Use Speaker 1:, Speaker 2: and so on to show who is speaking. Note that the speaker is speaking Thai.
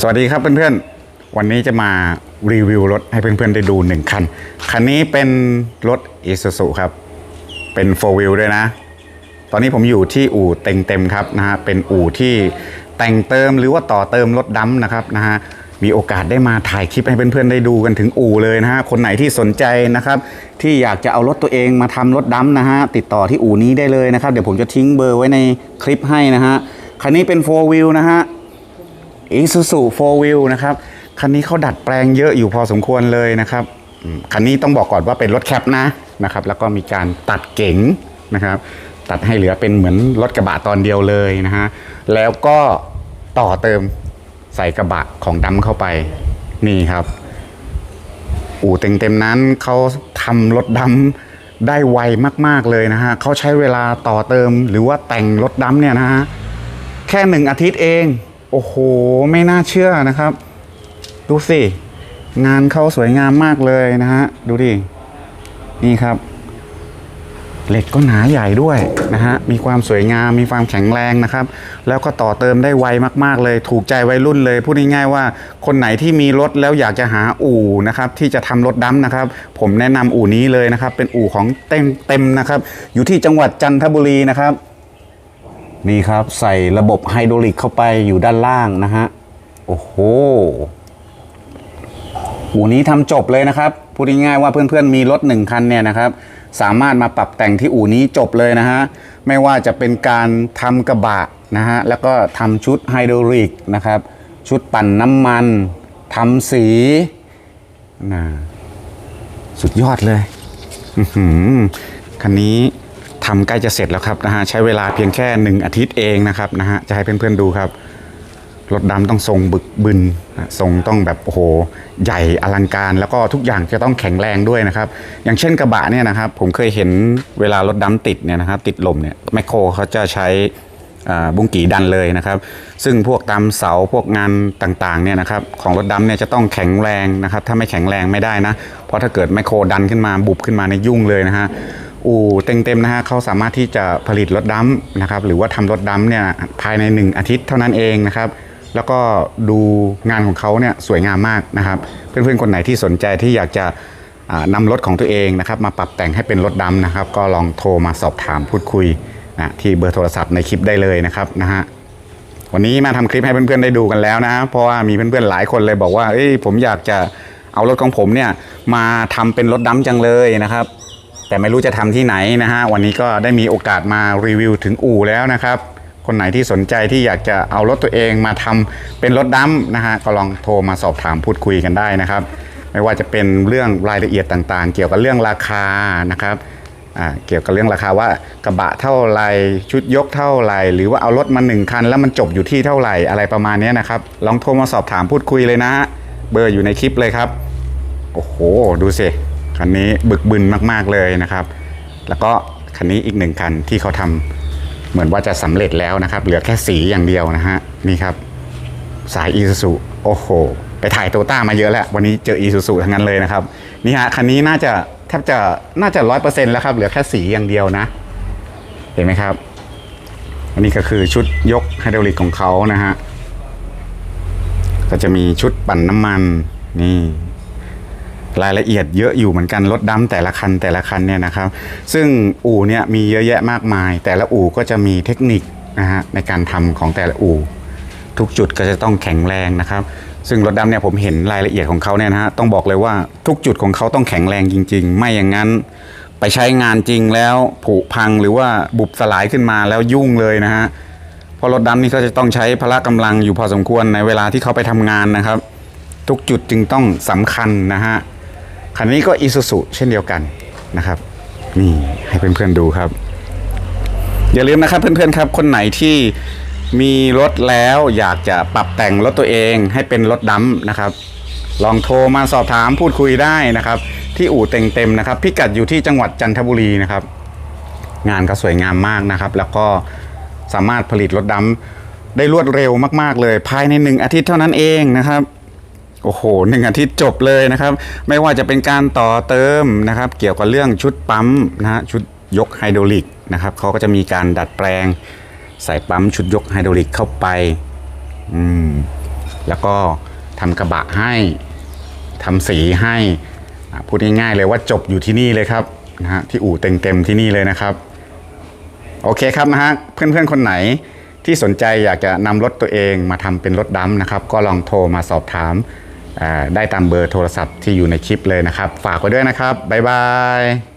Speaker 1: สวัสดีครับเพื่อนๆ วันนี้จะมารีวิวรถให้เพื่อนๆ ได้ดูหนึ่งคัน คันนี้เป็นรถ i s u z u ครับ เป็น 4 wheel ด้วยนะ ตอนนี้ผมอยู่ที่อู่เต็งเต็มครับนะฮะ เป็นอู่ที่แต่งเติมหรือว่าต่อเติมรถดำนะครับนะฮะ มีโอกาสได้มาถ่ายคลิปให้เพื่อนๆ ได้ดูกันถึงอู่เลยนะฮะ คนไหนที่สนใจนะครับ ที่อยากจะเอารถตัวเองมาทำรถดำนะฮะ ติดต่อที่อู่นี้ได้เลยนะครับ เดี๋ยวผมจะทิ้งเบอร์ไว้ในคลิปให้นะฮะ คันนี้เป็น 4 wheel นะฮะ อีซูซูโฟวิลนะครับ คันนี้เขาดัดแปลงเยอะอยู่พอสมควรเลยนะครับ คันนี้ต้องบอกก่อนว่าเป็นรถแคปนะนะครับ แล้วก็มีการตัดเก๋งนะครับ ตัดให้เหลือเป็นเหมือนรถกระบะตอนเดียวเลยนะฮะ แล้วก็ต่อเติมใส่กระบะของดำเข้าไปนี่ครับ อู่เต็งเต็มนั้นเขาทำรถดำได้ไวมากๆเลยนะฮะเขาใช้เวลาต่อเติมหรือว่าแต่งรถดำเนี่ยนะฮะ แค่หนึ่งอาทิตย์เอง โอ้โห ไม่น่าเชื่อนะครับ ดูสิ งานเขาสวยงามมากเลยนะฮะ ดูดิ นี่ครับ เหล็กก็หนาใหญ่ด้วยนะฮะ มีความสวยงาม มีความแข็งแรงนะครับ แล้วก็ต่อเติมได้ไวมากๆเลย ถูกใจวัยรุ่นเลย พูดง่ายๆว่า คนไหนที่มีรถแล้วอยากจะหาอู่นะครับ ที่จะทำรถดำนะครับ ผมแนะนำอู่นี้เลยนะครับ เป็นอู่ของเต็มเต็มนะครับ อยู่ที่จังหวัดจันทบุรีนะครับ นี่ครับใส่ระบบไฮดรอลิกเข้าไปอยู่ด้านล่างนะฮะ โอ้โหอู่นี้ทำจบเลยนะครับ พูดง่ายๆว่าเพื่อนๆมีรถหนึ่งคันเนี่ยนะครับ สามารถมาปรับแต่งที่อู่นี้จบเลยนะฮะ ไม่ว่าจะเป็นการทำกระบะนะฮะ แล้วก็ทำชุดไฮดรอลิกนะครับ ชุดปั่นน้ำมันทำสีนะสุดยอดเลยคันนี้ ทำใกล้จะเสร็จแล้วครับนะฮะใช้เวลาเพียงแค่หนึ่งอาทิตย์เองนะครับนะฮะจะให้เพื่อนๆดูครับรถดำต้องทรงบึกบึนทรงต้องแบบโอ้โหใหญ่อลังการ แล้วก็ทุกอย่างจะต้องแข็งแรงด้วยนะครับ อย่างเช่นกระบะเนี่ยนะครับ ผมเคยเห็นเวลารถดำติดเนี่ยนะครับ ติดลมเนี่ยแมคโครเขาจะใช้อ่าบุ้งกีดันเลยนะครับ ซึ่งพวกตามเสาพวกงานต่างๆเนี่ยนะครับของรถดำเนี่ยจะต้องแข็งแรงนะครับ ถ้าไม่แข็งแรงไม่ได้นะ เพราะถ้าเกิดแมคโครดันขึ้นมาบุบขึ้นมาในยุ่งเลยนะฮะ อู่เต็มๆนะฮะเขาสามารถที่จะผลิตรถดำนะครับหรือว่าทำรถดำเนี่ยภายใน 1 อาทิตย์เท่านั้นเองนะครับแล้วก็ดูงานของเขาเนี่ยสวยงามมากนะครับเพื่อนๆคนไหนที่สนใจที่อยากจะอ่านำรถของตัวเองนะครับมาปรับแต่งให้เป็นรถดำนะครับ ก็ลองโทรมาสอบถามพูดคุยนะที่เบอร์โทรศัพท์ในคลิปได้เลยนะครับนะฮะวันนี้มาทำคลิปให้เพื่อนๆได้ดูกันแล้วนะเพราะว่ามีเพื่อนๆหลายคนเลยบอกว่าเอ้ยผมอยากจะเอารถของผมเนี่ยมาทำเป็นรถดำจังเลยนะครับ แต่ไม่รู้จะทำที่ไหนนะฮะวันนี้ก็ได้มีโอกาสมารีวิวถึงอู่แล้วนะครับคนไหนที่สนใจที่อยากจะเอารถตัวเองมาทำเป็นรถดำนะฮะก็ลองโทรมาสอบถามพูดคุยกันได้นะครับ ไม่ว่าจะเป็นเรื่องรายละเอียดต่างๆ เกี่ยวกับเรื่องราคานะครับอ่าเกี่ยวกับเรื่องราคาว่ากระบะเท่าไรชุดยกเท่าไรหรือว่าเอารถมาหนึ่งคัน แล้วมันจบอยู่ที่เท่าไหร่อะไรประมาณนี้นะครับ ลองโทรมาสอบถามพูดคุยเลยนะฮะเบอร์อยู่ในคลิปเลยครับ โอ้โห ดูสิ คันนี้บึกบึนมากๆเลยนะครับ แล้วก็คันนี้อีกหนึ่งคันที่เขาทำเหมือนว่าจะสำเร็จแล้วนะครับ เหลือแค่สีอย่างเดียวนะฮะนี่ครับ สายอีซูซูโอ้โห ไปถ่ายโตต้ามาเยอะแล้ว วันนี้เจออีซูซูทั้งนั้นเลยนะครับนี่ฮะคันนี้น่าจะแทบจะน่าจะร้อยเปอร์เซ็นต์แล้วครับ เหลือแค่สีอย่างเดียวนะ เห็นไหมครับอันนี้ก็คือชุดยกไฮดรอลิกของเขานะฮะก็จะมีชุดปั่นน้ำมันนี่ รายละเอียดเยอะอยู่เหมือนกันรถดำแต่ละคันแต่ละคันเนี่ยนะครับ ซึ่งอู่เนี่ยมีเยอะแยะมากมาย แต่ละอู่ก็จะมีเทคนิคนะฮะในการทำของแต่ละอู่ ทุกจุดก็จะต้องแข็งแรงนะครับ ซึ่งรถดำเนี่ยผมเห็นรายละเอียดของเขาเนี่ยนะฮะต้องบอกเลยว่าทุกจุดของเขาต้องแข็งแรงจริง ๆ ไม่อย่างนั้นไปใช้งานจริงแล้วผุพังหรือว่าบุบสลายขึ้นมาแล้วยุ่งเลยนะฮะเพราะรถดำนี่ก็จะต้องใช้พละกำลังอยู่พอสมควรในเวลาที่เขาไปทำงานนะครับ ทุกจุดจึงต้องสำคัญนะฮะ คันนี้ก็อีซูซุเช่นเดียวกันนะครับ นี่ให้เพื่อนๆดูครับ อย่าลืมนะครับเพื่อนๆครับคนไหนที่มีรถแล้วอยากจะปรับแต่งรถตัวเองให้เป็นรถดำนะครับ ลองโทรมาสอบถามพูดคุยได้นะครับ ที่อู่เต็งเต็มนะครับ พิกัดอยู่ที่จังหวัดจันทบุรีนะครับ งานก็สวยงามมากนะครับ แล้วก็สามารถผลิตรถดำได้รวดเร็วมาก ๆ เลย ภายในหนึ่งอาทิตย์เท่านั้นเองนะครับ โอ้โหหนึ่งอาทิตย์จบเลยนะครับ ไม่ว่าจะเป็นการต่อเติมนะครับ เกี่ยวกับเรื่องชุดปั๊มนะฮะชุดยกไฮดรอลิกนะครับเขาก็จะมีการดัดแปลงใส่ปั๊มชุดยกไฮดรอลิกเข้าไปอืมแล้วก็ทำกระบะให้ทำสีให้พูดง่ายๆเลยว่าจบอยู่ที่นี่เลยครับนะฮะที่อู่เต็งเต็มที่นี่เลยนะครับ โอเคครับนะฮะเพื่อนๆคนไหนที่สนใจอยากจะนำรถตัวเองมาทำเป็นรถดำนะครับ ก็ลองโทรมาสอบถาม ได้ตามเบอร์โทรศัพท์ที่อยู่ในคลิปเลยนะครับ ฝากไว้ด้วยนะครับบ๊ายบาย